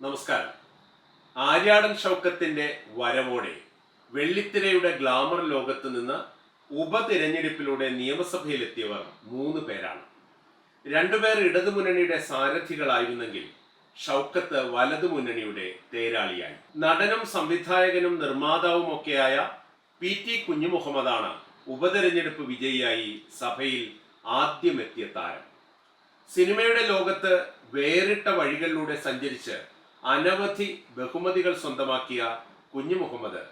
നമസ്കാരം. ആര്യാടൻ ഷൗക്കത്തിന്റെ വരവോടെ വെള്ളിത്തിരയുടെ ഗ്ലാമർ ലോകത്ത് നിന്ന് ഉപതിരഞ്ഞെടുപ്പിലൂടെ നിയമസഭയിലെത്തിയവർ മൂന്ന് പേരാണ്. രണ്ടുപേർ ഇടതു ഇടതുമുന്നണിയുടെ സാരഥികളായിരുന്നെങ്കിൽ ഷൗക്കത്ത് വലതുമുന്നണിയുടെ തേരാളിയായി. നടനും സംവിധായകനും നിർമ്മാതാവും ഒക്കെയായ പി ടി കുഞ്ഞുമുഹമ്മദാണ് ഉപതെരഞ്ഞെടുപ്പ് വിജയിയായി സഭയിൽ ആദ്യമെത്തിയ താരം. സിനിമയുടെ ലോകത്ത് വേറിട്ട വഴികളിലൂടെ സഞ്ചരിച്ച് അനവധി ബഹുമതികൾ സ്വന്തമാക്കിയ കുഞ്ഞു മുഹമ്മദ്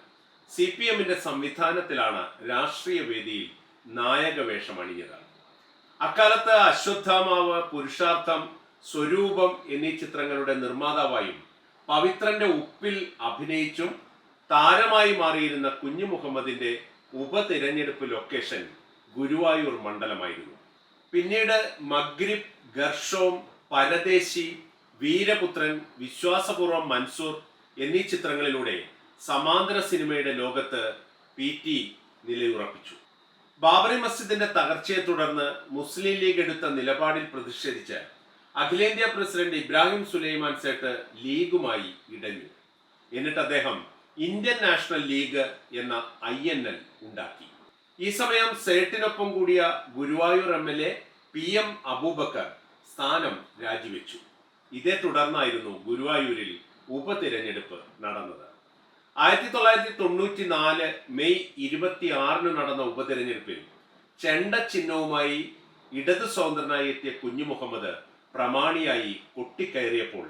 സി പി എമ്മിന്റെ സംവിധാനത്തിലാണ് രാഷ്ട്രീയ വേദിയിൽ നായക വേഷം അണിഞ്ഞത്. അക്കാലത്ത് അശ്വത്ഥാമാവ് പുരുഷാർത്ഥം സ്വരൂപം എന്നീ ചിത്രങ്ങളുടെ നിർമ്മാതാവായും പവിത്രന്റെ ഉപ്പിൽ അഭിനയിച്ചും താരമായി മാറിയിരുന്ന കുഞ്ഞു മുഹമ്മദിന്റെ ഉപതിരഞ്ഞെടുപ്പ് ലൊക്കേഷൻ ഗുരുവായൂർ മണ്ഡലമായിരുന്നു. പിന്നീട് മഗ്രിബ് ഗർഷോം പരദേശി വീരപുത്രൻ വിശ്വാസപൂർവം മൻസൂർ എന്നീ ചിത്രങ്ങളിലൂടെ സമാന്തര സിനിമയുടെ ലോകത്ത് പി ടി നിലയുറപ്പിച്ചു. ബാബറി മസ്ജിദിന്റെ തകർച്ചയെ തുടർന്ന് മുസ്ലിം ലീഗ് എടുത്ത നിലപാടിൽ പ്രതിഷേധിച്ച് അഖിലേന്ത്യാ പ്രസിഡന്റ് ഇബ്രാഹിം സുലൈമാൻ സേട്ട് ലീഗുമായി ഇടഞ്ഞു. എന്നിട്ട് അദ്ദേഹം ഇന്ത്യൻ നാഷണൽ ലീഗ് എന്ന ഐ എൻ എൽ ഉണ്ടാക്കി. ഈ സമയം സേട്ടിനൊപ്പം കൂടിയ Guruvayur M L A P M Abubakar സ്ഥാനം രാജിവെച്ചു. ഇതേ തുടർന്നായിരുന്നു ഗുരുവായൂരിൽ ഉപതിരഞ്ഞെടുപ്പ് നടന്നത്. ആയിരത്തി തൊള്ളായിരത്തി തൊണ്ണൂറ്റി നാല് മെയ് ഇരുപത്തി ആറിന് നടന്ന ഉപതിരഞ്ഞെടുപ്പിൽ ചെണ്ട ചിഹ്നവുമായി ഇടത് സ്വതന്ത്രനായി എത്തിയ കുഞ്ഞു മുഹമ്മദ് പ്രമാണിയായി കൊട്ടിക്കയറിയപ്പോൾ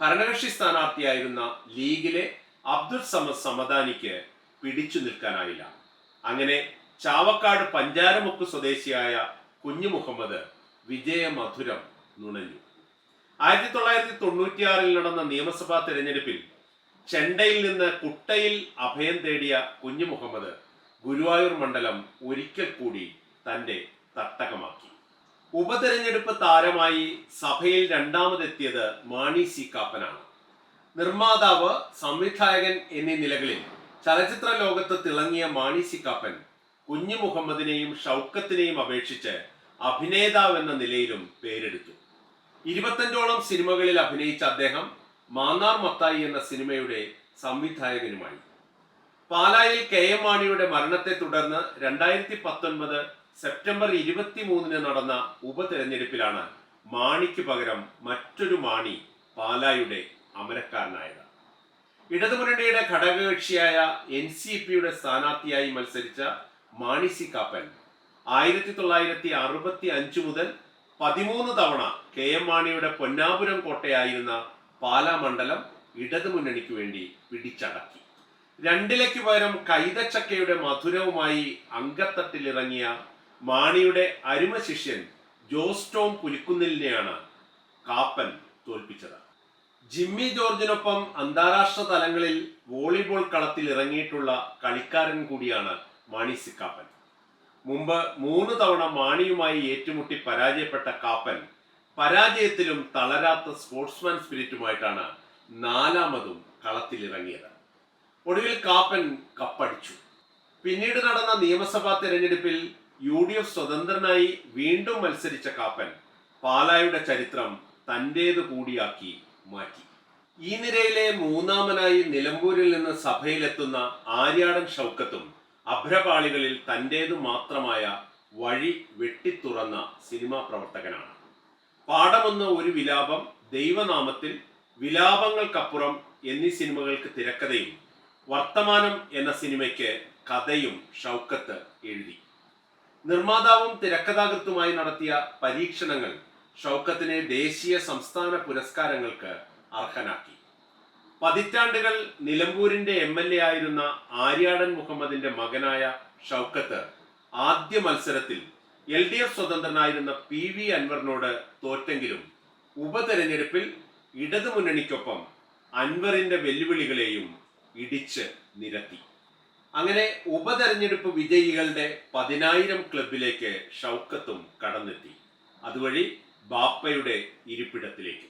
ഭരണകക്ഷി സ്ഥാനാർത്ഥിയായിരുന്ന ലീഗിലെ അബ്ദുൾ സമദ് സമദാനിക്ക് പിടിച്ചു നിൽക്കാനായില്ല. അങ്ങനെ ചാവക്കാട് പഞ്ചാരമുക്ക് സ്വദേശിയായ കുഞ്ഞു മുഹമ്മദ് വിജയമധുരം നുണഞ്ഞു. ആയിരത്തി തൊള്ളായിരത്തി തൊണ്ണൂറ്റിയാറിൽ നടന്ന നിയമസഭാ തെരഞ്ഞെടുപ്പിൽ ചെണ്ടയിൽ നിന്ന് കുട്ടയിൽ അഭയം തേടിയ കുഞ്ഞു മുഹമ്മദ് ഗുരുവായൂർ മണ്ഡലം ഒരിക്കൽ കൂടി തന്റെ തട്ടകമാക്കി. ഉപതെരഞ്ഞെടുപ്പ് താരമായി സഭയിൽ രണ്ടാമതെത്തിയത് മാണി സി കാപ്പനാണ്. നിർമ്മാതാവ് സംവിധായകൻ എന്നീ നിലകളിൽ ചലച്ചിത്ര ലോകത്ത് തിളങ്ങിയ മാണി സി കാപ്പൻ കുഞ്ഞു മുഹമ്മദിനെയും ഷൗക്കത്തിനെയും അപേക്ഷിച്ച് അഭിനേതാവ് എന്ന നിലയിലും പേരെടുത്തു. ഇരുപത്തഞ്ചോളം സിനിമകളിൽ അഭിനയിച്ച അദ്ദേഹം മാന്നാർ മത്തായി എന്ന സിനിമയുടെ സംവിധായകനുമായി. പാലായിൽ കെ എം മാണിയുടെ മരണത്തെ തുടർന്ന് രണ്ടായിരത്തി പത്തൊൻപത് സെപ്റ്റംബർ ഇരുപത്തി മൂന്നിന് നടന്ന ഉപതെരഞ്ഞെടുപ്പിലാണ് മാണിക്ക് പകരം മറ്റൊരു മാണി പാലായുടെ അമരക്കാരനായത്. ഇടതുമുന്നണിയുടെ ഘടകകക്ഷിയായ എൻ സി പിയുടെ സ്ഥാനാർത്ഥിയായി മത്സരിച്ച മാണി സി കാപ്പൻ ആയിരത്തി തൊള്ളായിരത്തി അറുപത്തി അഞ്ച് മുതൽ പതിമൂന്ന് തവണ കെ എം മാണിയുടെ പൊന്നാപുരം കോട്ടയായിരുന്ന പാലാ മണ്ഡലം ഇടതുമുന്നണിക്ക് വേണ്ടി പിടിച്ചടക്കി. രണ്ടിലയ്ക്ക് പകരം കൈതച്ചക്കയുടെ മധുരവുമായി അങ്കത്തട്ടിലിറങ്ങിയ മാണിയുടെ അരുമ ശിഷ്യൻ ജോസ് ടോം പുലിക്കുന്നിലിനെയാണ് കാപ്പൻ തോൽപ്പിച്ചത്. ജിമ്മി ജോർജിനൊപ്പം അന്താരാഷ്ട്ര തലങ്ങളിൽ വോളിബോൾ കളത്തിൽ ഇറങ്ങിയിട്ടുള്ള കളിക്കാരൻ കൂടിയാണ് മാണി സി കാപ്പൻ മുമ്പ് മൂന്ന് തവണ മാണിയുമായി ഏറ്റുമുട്ടി പരാജയപ്പെട്ട കാപ്പൻ പരാജയത്തിലും തളരാത്ത സ്പോർട്സ്മാൻ സ്പിരിറ്റുമായിട്ടാണ് നാലാമതും കളത്തിലിറങ്ങിയത്. ഒടുവിൽ കാപ്പൻ കപ്പടിച്ചു. പിന്നീട് നടന്ന നിയമസഭാ തെരഞ്ഞെടുപ്പിൽ യു ഡി എഫ് സ്വതന്ത്രനായി വീണ്ടും മത്സരിച്ച കാപ്പൻ പാലായുടെ ചരിത്രം തന്റേത് കൂടിയാക്കി മാറ്റി. ഈ നിരയിലെ മൂന്നാമനായി നിലമ്പൂരിൽ നിന്ന് സഭയിലെത്തുന്ന ആര്യാടൻ ഷൗക്കത്തും അഭ്രപാളികളിൽ തന്റേതു മാത്രമായ വഴി വെട്ടിത്തുറന്ന സിനിമാ പ്രവർത്തകനാണ്. പാഠമെന്ന ഒരു വിലാപം ദൈവനാമത്തിൽ വിലാപങ്ങൾക്കപ്പുറം എന്നീ സിനിമകൾക്ക് തിരക്കഥയും വർത്തമാനം എന്ന സിനിമയ്ക്ക് കഥയും ഷൗക്കത്ത് എഴുതി. നിർമ്മാതാവും തിരക്കഥാകൃത്തുമായി നടത്തിയ പരീക്ഷണങ്ങൾ ഷൗക്കത്തിനെ ദേശീയ സംസ്ഥാന പുരസ്കാരങ്ങൾക്ക് അർഹനാക്കി. പതിറ്റാണ്ടുകൾ നിലമ്പൂരിന്റെ എം എൽ എ ആയിരുന്ന ആര്യാടൻ മുഹമ്മദിന്റെ മകനായ ഷൗക്കത്ത് ആദ്യ മത്സരത്തിൽ എൽ ഡി എഫ് സ്വതന്ത്രനായിരുന്ന പി വി അൻവറിനോട് തോറ്റെങ്കിലും ഉപതെരഞ്ഞെടുപ്പിൽ ഇടതുമുന്നണിക്കൊപ്പം അൻവറിന്റെ വെല്ലുവിളികളെയും ഇടിച്ച് നിരത്തി. അങ്ങനെ ഉപതെരഞ്ഞെടുപ്പ് വിജയികളുടെ പതിനായിരം ക്ലബിലേക്ക് ഷൗക്കത്തും കടന്നെത്തി. അതുവഴി ബാപ്പയുടെ ഇരിപ്പിടത്തിലേക്ക്.